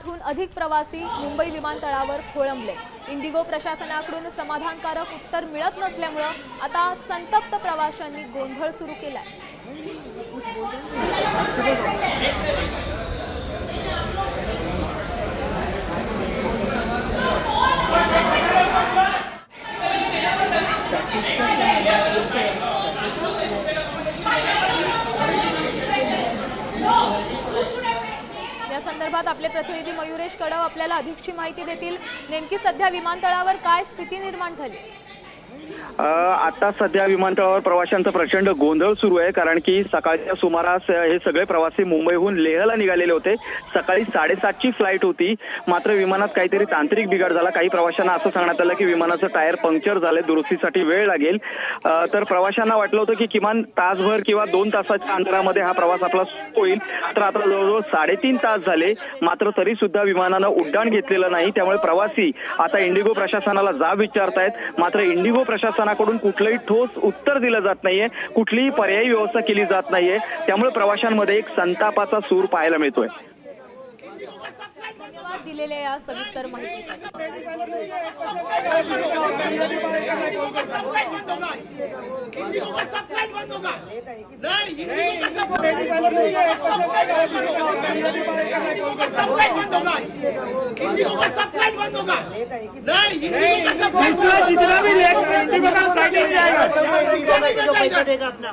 लाखहून अधिक प्रवासी मुंबई विमानतळावर खोळंबले. इंडिगो प्रशासनाकडून समाधानकारक उत्तर मिळत नसल्यामुळं आता संतप्त प्रवाशांनी गोंधळ सुरू केलाय. या संदर्भात आपले प्रतिनिधी मयुरेश कडव आपल्याला अधिकची माहिती देतील. नेमकी सध्या विमानतळावर काय स्थिती निर्माण झाली? आता सध्या विमानतळावर प्रवाशांचा प्रचंड गोंधळ सुरू आहे कारण की सकाळच्या सुमारास हे सगळे प्रवासी मुंबईहून लेहला निघालेले होते. सकाळी साडेसातची फ्लाईट होती. मात्र विमानात काहीतरी तांत्रिक बिघाड झाला. काही प्रवाशांना असं सांगण्यात आलं की विमानाचं टायर पंक्चर झालंय दुरुस्तीसाठी वेळ लागेल. तर प्रवाशांना वाटलं होतं की किमान तासभर किंवा दोन तासाच्या अंतरामध्ये हा प्रवास आपला होईल. तर आता जवळजवळ साडेतीन तास झाले. मात्र तरी सुद्धा विमानानं उड्डाण घेतलेलं नाही. त्यामुळे प्रवासी आता इंडिगो प्रशासनाला जाब विचारतायत. मात्र इंडिगो हो, प्रशासनाकडून कुठलंही ठोस उत्तर दिलं जात नाहीये. कुठलीही पर्यायी व्यवस्था केली जात नाहीये. त्यामुळे प्रवाशांमध्ये एक संतापाचा सूर पाहायला मिळतोय. दिलेल्या या सविस्तर माहितीसाठी. इंडिगो का? सब फ्लाइट बंद होगा नहीं इंडिगो का? सब फ्लाइट बंद होगा इंडिगो का? सब फ्लाइट बंद होगा नहीं इंडिगो का? सब जितना भी इंडिगो का नहीं जाएगा पैसा देगा अपना।